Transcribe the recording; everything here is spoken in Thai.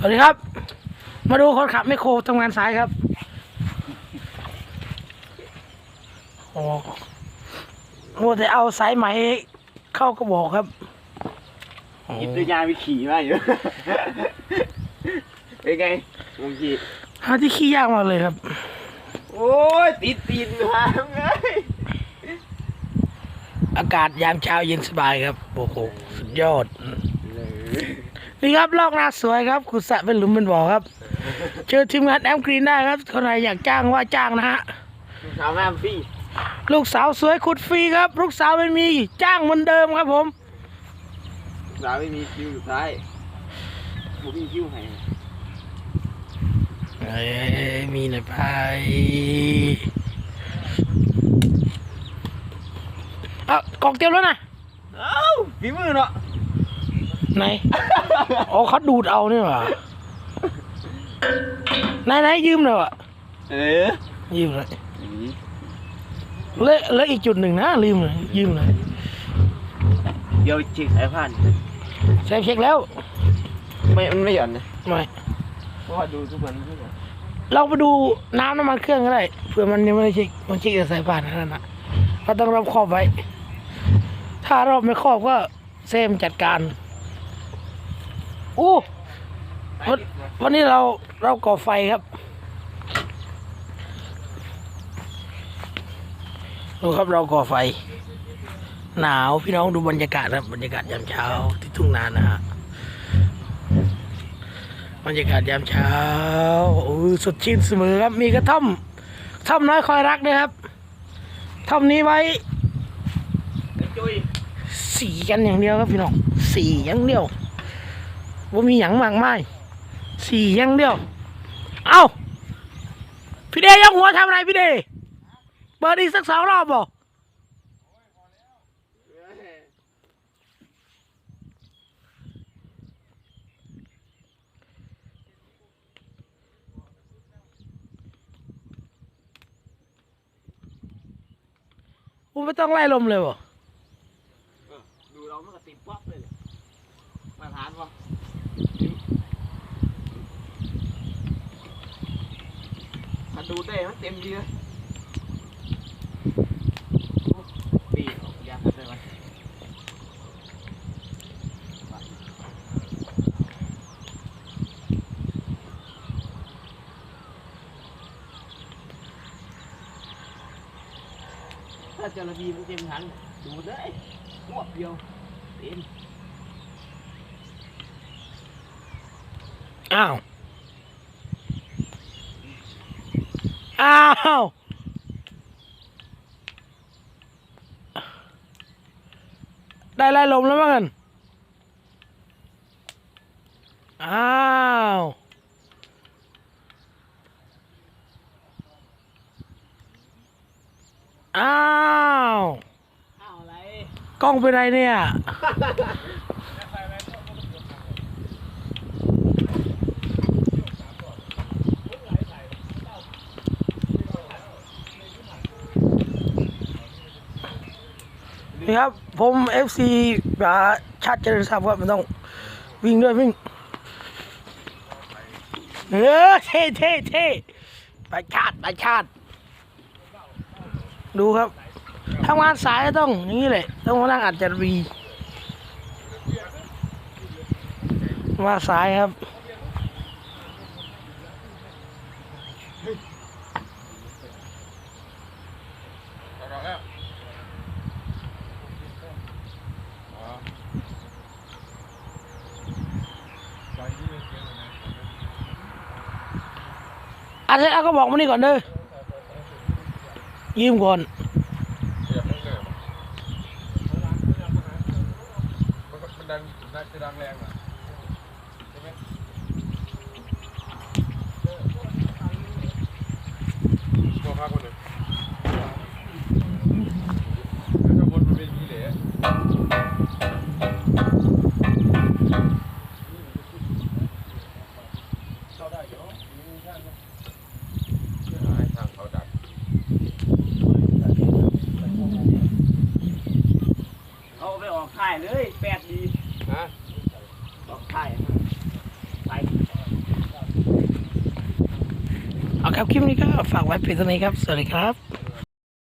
สวัสดีครับ มาดูคนขับไมคโครทำงานสายครับโอ้โหแต่เอาสายไหมเข้ากระบอกครับโอ้หยิบตัวยางไปขี่มาอยู่เป็นไงมึงขี่หาที่ขี้ยากมากเลยครับ โอ้ยติดตีนมาไงอากาศยามเช้าเย็นสบายครับโอ้โหสุดยอด นี่ครับลอกหน้าสวยครับขุดสระเป็นหลุมเป็นบ่อครับ เจอทีมงานแอมกรีนได้ครับคนไหนอยากจ้างว่าจ้างนะฮะสาวน้ำพี่ลูกสาวสวยขุดฟรีครับลูกสาวไม่มีจ้างเหมือนเดิมครับผมสาวไม่มีคิวสุดท้ายผมมีคิวให้เอ้ยมีหน่อยไปเอากล่องเตรียมแล้วนะเอ้าฝีมือเนาะ ไหนอ๋อเขาดูดเอาเนี่ยหว่ะไหนไหนยืมหน่อยวะเออยืมเลยเหลือเหลืออีกจุดหนึ่งนะลืมเลยยืมเลยเดี๋ยวเช็คสายพันธุ์แซมเช็คแล้ว ไม่มันไม่หย่อนนะไม่เพราะว่าดูทุกวันทุกวันเราไปดูน้ำน้ำมันเครื่องก็ได้เผื่อมันยังไม่ได้เช็คมันเช็คแต่สายพานนั่นนะเราต้องรอบครอบไว้ ถ้ารอบไม่ครอบก็เซมจัดการ อู้วันวันนี้เราเราก่อไฟครับ ดูครับเราก่อไฟ หนาวพี่น้องดูบรรยากาศครับบรรยากาศยามเช้าที่ทุ่งนานะฮะบรรยากาศยามเช้าโอ้ยสดชื่นเสมอครับ มีกระท่อมกระท่อมน้อยคอยรักด้วยครับท่อมนี้ไว้จุ้ยสีกันอย่างเดียวครับพี่น้องสีอย่างเดียว ว่ามีอย่างมากมายสีอย่างเดียว เอ้าพี่เดยกหัวทำอะไรพี่เดยเปิดอีกสักสองรอบบ่ผมไม่ต้องไล่ลมเลยบ่ดูเรามันก็ติดป๊อกเลยมาทานวะ ถ้าดูได้มันเต็มดีเลยปีออกยากได้ไหมถ้าเจระบีมันเต็มถังดูดเลยหวบเดียวเต็ม อ้าว อ้าวได้ไล่ลมแล้วมั้งกันอ้าวอ้าว อ้าวอะไร กล้องเป็นไรเนี่ย นี่ครับ ผม FC แบบชัดเจริญทรัพย์ครับมันต้องวิ่งด้วยวิ่งเออเท่เท่เท่ไปชาติไปชาติ ดูครับทำงานสายก็ต้องอย่างนี้เลยต้องมานั่งอัดจารวีมาสายครับ อันนี้เอาก็บอกมานี่ก่อนเด้อยืมก่อนมันดันน่าจะดังแรงอะ เอาครับคลิปนี้ก็ฝากไว้เพียงเท่านี้ครับ สวัสดีครับ